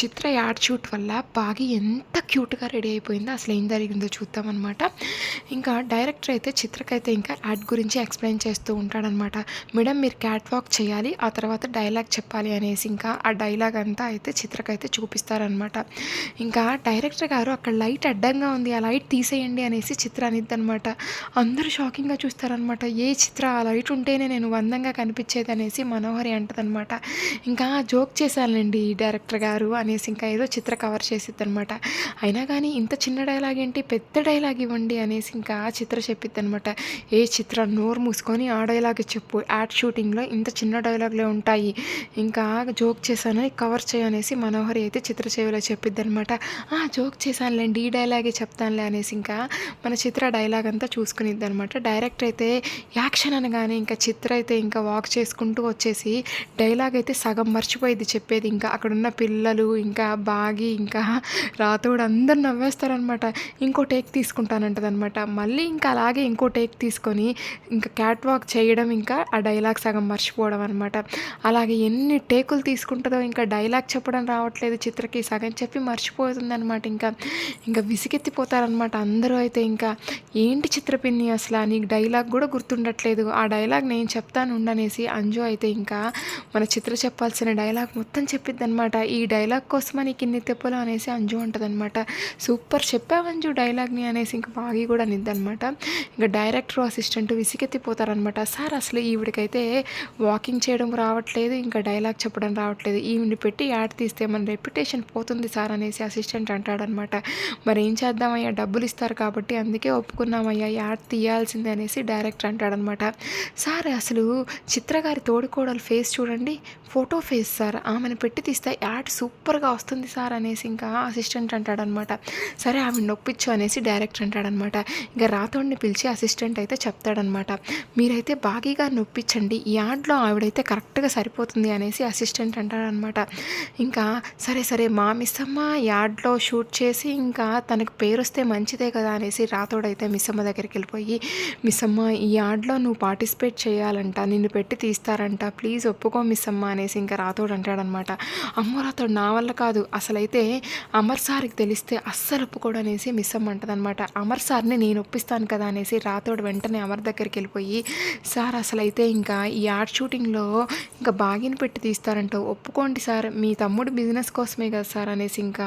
చిత్ర ad shoot వల్ల బాగి ఎంత క్యూట్గా రెడీ అయిపోయిందో అసలు ఏం జరిగిందో చూద్దామన్నమాట. ఇంకా డైరెక్టర్ అయితే చిత్రకైతే ఇంకా యాడ్ గురించి ఎక్స్ప్లెయిన్ చేస్తూ ఉంటాడనమాట మేడం మీరు క్యాట్ వాక్ చేయాలి ఆ తర్వాత డైలాగ్ చెప్పాలి అనేసి ఇంకా ఆ డైలాగ్ అంతా అయితే చిత్రకైతే చూపిస్తారనమాట ఇంకా డైరెక్టర్ గారు అక్కడ లైట్ అడ్డంగా ఉంది ఆ లైట్ తీసేయండి అనేసి చిత్ర అనిద్దనమాట అందరూ షాకింగ్గా చూస్తారనమాట ఏ చిత్ర ఆ లైట్ ఉంటేనే నేను అందంగా కనిపించేది అనేసి మనోహరి అంటదనమాట ఇంకా జోక్ చేశానండి డైరెక్టర్ గారు అని అనేసి ఇంకా ఏదో చిత్ర కవర్ చేసిద్ది అనమాట అయినా కానీ ఇంత చిన్న డైలాగ్ ఏంటి? పెద్ద డైలాగ్ ఇవ్వండి అనేసి ఇంకా చిత్ర చెప్పిద్దనమాట ఏ చిత్ర? నోరు మూసుకొని ఆ డైలాగ్ చెప్పు. యాడ్ షూటింగ్లో ఇంత చిన్న డైలాగ్లే ఉంటాయి. ఇంకా జోక్ చేశాను కవర్ చేయనేసి మనోహరి అయితే చిత్ర చెవిలో చెప్పిద్ది అనమాట జోక్ చేశానులేండి ఈ డైలాగే చెప్తానులే అనేసి ఇంకా మన చిత్ర డైలాగ్ అంతా చూసుకునిద్ది అనమాట డైరెక్ట్ అయితే యాక్షన్ అనగానే ఇంకా చిత్ర అయితే ఇంకా వాక్ చేసుకుంటూ వచ్చేసి డైలాగ్ అయితే సగం మర్చిపోయింది చెప్పేది. ఇంకా అక్కడున్న పిల్లలు ఇంకా బాగి ఇంకా రాతోడు అందరు నవ్వేస్తారనమాట. ఇంకో టేక్ తీసుకుంటానంటదనమాట. మళ్ళీ ఇంకా అలాగే ఇంకో టేక్ తీసుకొని ఇంకా క్యాట్ వాక్ చేయడం ఇంకా ఆ డైలాగ్ సగం మర్చిపోవడం అనమాట. అలాగే ఎన్ని టేకులు తీసుకుంటుందో ఇంకా డైలాగ్ చెప్పడం రావట్లేదు చిత్రకి. సగం చెప్పి మర్చిపోతుంది అనమాట ఇంకా. ఇంకా విసిగెత్తిపోతారనమాట అందరూ అయితే ఇంకా. ఏంటి చిత్రపిన్ని అసలు? నీకు డైలాగ్ కూడా గుర్తుండట్లేదు. ఆ డైలాగ్ నేను చెప్తాను ఉండనేసి అంజు అయితే ఇంకా మన చిత్ర చెప్పాల్సిన డైలాగ్ మొత్తం చెప్పిద్ది అనమాట ఈ డైలాగ్ కోసమా నీకు ఇన్ని తెప్పలు అనేసి అంజు ఉంటుందన్నమాట. సూపర్ చెప్పావు అంజు డైలాగ్ని అనేసి ఇంకా బాగి కూడా అనమాట ఇంకా డైరెక్టర్ అసిస్టెంట్ విసిగెత్తిపోతారనమాట సార్ అసలు ఈవిడికైతే వాకింగ్ చేయడం రావట్లేదు ఇంకా డైలాగ్ చెప్పడం రావట్లేదు. ఈవిని పెట్టి యాడ్ తీస్తే మన రెప్యుటేషన్ పోతుంది సార్ అనేసి అసిస్టెంట్ అంటాడనమాట మరి ఏం చేద్దామయ్యా? డబ్బులు ఇస్తారు కాబట్టి అందుకే ఒప్పుకున్నామయ్యా యాడ్ తీయాల్సిందే అనేసి డైరెక్టర్ అంటాడనమాట సార్ అసలు చిత్రగారి తోడుకోడలు ఫేస్ చూడండి. ఫోటో ఫేస్ సార్ ఆమెను పెట్టి తీస్తే యాడ్ సూపర్గా వస్తుంది సార్ అనేసి ఇంకా అసిస్టెంట్ అంటాడనమాట. సరే ఆమె నొప్పించు అనేసి డైరెక్టర్ అంటాడనమాట. ఇంకా రాతోడిని పిలిచి అసిస్టెంట్ అయితే చెప్తాడనమాట. మీరైతే బాగీగా నొప్పించండి. ఈ యాడ్లో ఆవిడైతే కరెక్ట్గా సరిపోతుంది అనేసి అసిస్టెంట్ అంటాడనమాట ఇంకా సరే సరే మా మిస్సమ్మ యాడ్లో షూట్ చేసి ఇంకా తనకు పేరు వస్తే మంచిదే కదా అనేసి రాతోడైతే మిస్సమ్మ దగ్గరికి వెళ్ళిపోయి మిస్సమ్మ ఈ యాడ్లో నువ్వు పార్టిసిపేట్ చేయాలంట నిన్ను పెట్టి తీస్తారంట ప్లీజ్ ఒప్పుకో మిస్సమ్మ అనేసి ఇంకా రాతోడు అంటాడనమాట అమ్మో రాతోడు నా వల్ల కాదు అసలైతే అమర్ సార్కి తెలిస్తే అస్సలు ఒప్పుకోడు అనేసి మిస్ అంటదనమాట అమర్ సార్ని నేను ఒప్పిస్తాను కదా అనేసి రాతోడు వెంటనే అమర్ దగ్గరికి వెళ్ళిపోయి సార్ అసలైతే ఇంకా ఈ యాడ్ షూటింగ్లో ఇంకా బాగిన పెట్టి తీస్తారంట. ఒప్పుకోండి సార్ మీ తమ్ముడు బిజినెస్ కోసమే కదా సార్ అనేసి ఇంకా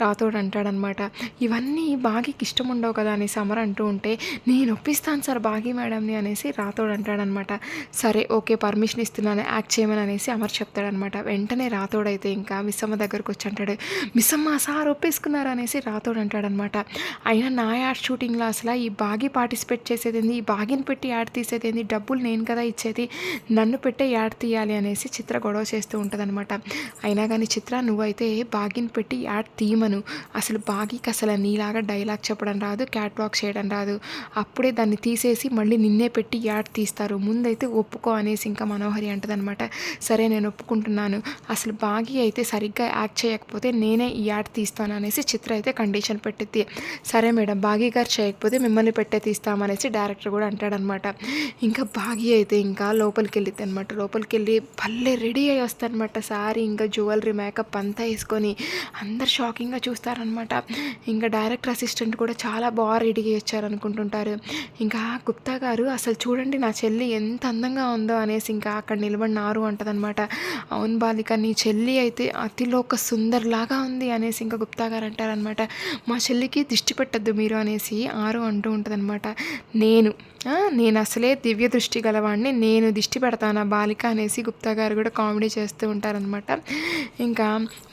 రాతోడు అంటాడనమాట. ఇవన్నీ బాగికి ఇష్టం ఉండవు కదా అనేసి అమర్ అంటూ ఉంటే నేను ఒప్పిస్తాను సార్ బాగి మేడంని అనేసి రాతోడు అంటాడనమాట. సరే ఓకే పర్మిషన్ ఇస్తున్నాను యాక్ట్ చేయమని అనేసి అమర్ చెప్తాడనమాట. వెంటనే రాతోడైతే ఇంకా మిస్సమ్మ దగ్గరకు వచ్చి అంటాడు మిస్సమ్మ సార్ ఒప్పేసుకున్నారు? అనేసి రాతోడు అంటాడనమాట. అయినా నా యాడ్ షూటింగ్లో అసలు ఈ బాగి పార్టిసిపేట్ చేసేది ఈ బాగిని పెట్టి యాడ్ తీసేది డబ్బులు నేను కదా ఇచ్చేది? నన్ను పెట్టే యాడ్ తీయాలి. అనేసి చిత్ర గొడవ చేస్తూ ఉంటుందన్నమాట. అయినా కానీ చిత్ర నువ్వైతే బాగిని పెట్టి యాడ్ తీయమను. అసలు బాగికి అసలు నీలాగా డైలాగ్ చెప్పడం రాదు క్యాట్ వాక్ చేయడం రాదు. అప్పుడే దాన్ని తీసేసి మళ్ళీ నిన్నే పెట్టి యాడ్ తీస్తారు. ముందైతే ఒప్పుకో అనేసి ఇంకా మనోహరి అంటదనమాట సరే నేను ఒప్పుకుంటున్నాను. అసలు బాగి అయితే సరిగ్గా యాక్ట్ చేయకపోతే నేనే ఈ యాడ్ తీస్తాను అనేసి చిత్ర అయితే కండిషన్ పెట్టిద్ది. సరే మేడం బాగి గారు చేయకపోతే మిమ్మల్ని పెట్టే తీస్తామనేసి డైరెక్టర్ కూడా అంటాడనమాట ఇంకా బాగి అయితే ఇంకా లోపలికి వెళ్ళిద్ది అనమాట లోపలికి వెళ్ళి భలే రెడీ అయ్యి వస్తారనమాట సారీ ఇంకా జ్యువెలరీ మేకప్ అంతా వేసుకొని అందరు షాకింగ్గా చూస్తారనమాట ఇంకా డైరెక్టర్ అసిస్టెంట్ కూడా చాలా బాగా రెడీ వచ్చారనుకుంటుంటారు. ఇంకా గుప్తా గారు అసలు చూడండి నా చెల్లి ఎంత అందంగా ఉందో అనేసి ఇంకా అక్కడ నిలబడి నారు అంటదనమాట అవును బాలిక నీ చెల్లి అయితే అతిలోక సుందర్లాగా ఉంది అనేసి ఇంకా గుప్తా గారు అంటారనమాట మా చెల్లికి దిష్టి పెట్టద్దు మీరు అనేసి ఆరు అంటూ ఉంటుందన్నమాట. నేను నేను అసలే దివ్య దృష్టి గలవాడిని నేను దిష్టి పెడతాను బాలిక అనేసి గుప్తా గారు కూడా కామెడీ చేస్తూ ఉంటారనమాట ఇంకా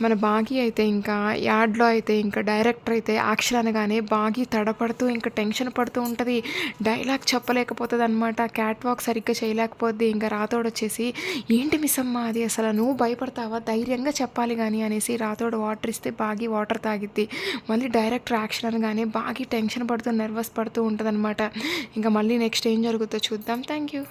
మన బాగి అయితే ఇంకా యాడ్లో అయితే ఇంకా డైరెక్టర్ అయితే యాక్షన్ అనగానే బాగి తడపడుతూ ఇంకా టెన్షన్ పడుతూ ఉంటుంది. డైలాగ్ చెప్పలేకపోతుంది అనమాట క్యాట్ వాక్ సరిగ్గా చేయలేకపోద్ది. ఇంకా రాతోడు వచ్చేసి ఏంటి మిస్ అమ్మ అది అసలు? నువ్వు భయపడతావా? ధైర్యంగా చెప్పాలి కానీ అనేసి రాతోడు వాటర్ ఇస్తే బాగి వాటర్ తాగిద్ది. మళ్ళీ డైరెక్టర్ యాక్షన్ అనగానే బాగి టెన్షన్ పడుతూ నర్వస్ పడుతూ ఉంటుంది ఇంకా మళ్ళీ నెక్స్ట్ ఏం జరుగుతుందో చూద్దాం. Thank you.